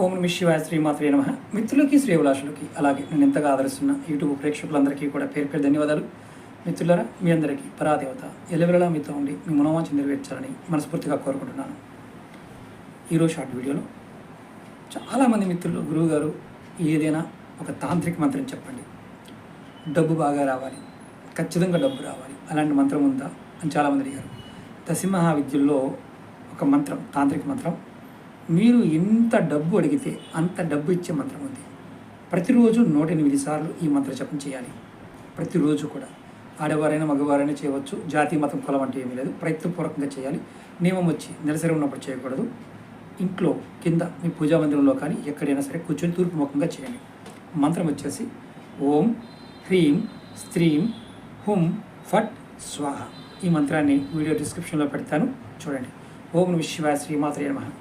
ఓం నమ శివాయ శ్రీమాత్రే నమ. మిత్రులకి శ్రేవులాషులకి అలాగే నేను ఎంతగా ఆదరిస్తున్న యూట్యూబ్ ప్రేక్షకులందరికీ కూడా పేరు పేరు ధన్యవాదాలు. మిత్రులరా మీ అందరికీ పరాదేవత ఎలవెలలా మీతో ఉండి మీ మనోవాంఛ నెరవేర్చాలని మనస్ఫూర్తిగా కోరుకుంటున్నాను. ఈరోజు షార్ట్ వీడియోలో చాలామంది మిత్రులు గురువుగారు ఏదైనా ఒక తాంత్రిక మంత్రం చెప్పండి. డబ్బు బాగా రావాలి ఖచ్చితంగా డబ్బు రావాలి అలాంటి మంత్రం ఉందా అని చాలామంది అడిగారు. దశమహా విద్యల్లో ఒక మంత్రం తాంత్రిక మంత్రం మీరు ఎంత డబ్బు అడిగితే అంత డబ్బు ఇచ్చే మంత్రం ఉంది. ప్రతిరోజు నూట ఎనిమిది సార్లు ఈ మంత్ర జపం చేయాలి. ప్రతిరోజు కూడా. ఆడవారైనా మగవారైనా చేయవచ్చు. జాతి మతం కులం అంటే ఏమీ లేదు. ప్రయత్నపూర్వకంగా చేయాలి. నియమం వచ్చి నెలసరి ఉన్నప్పుడు చేయకూడదు. ఇంట్లో కింద మీ పూజా మందిరంలో కానీ ఎక్కడైనా సరే కూర్చొని తూర్పు ముఖంగా చేయండి. మంత్రం వచ్చేసి ఓం హ్రీం స్త్రీం హుం ఫట్ స్వాహ. ఈ మంత్రాన్ని వీడియో డిస్క్రిప్షన్లో పెడతాను. చూడండి. ఓం విశ్వ శ్రీమాత్రే నమ.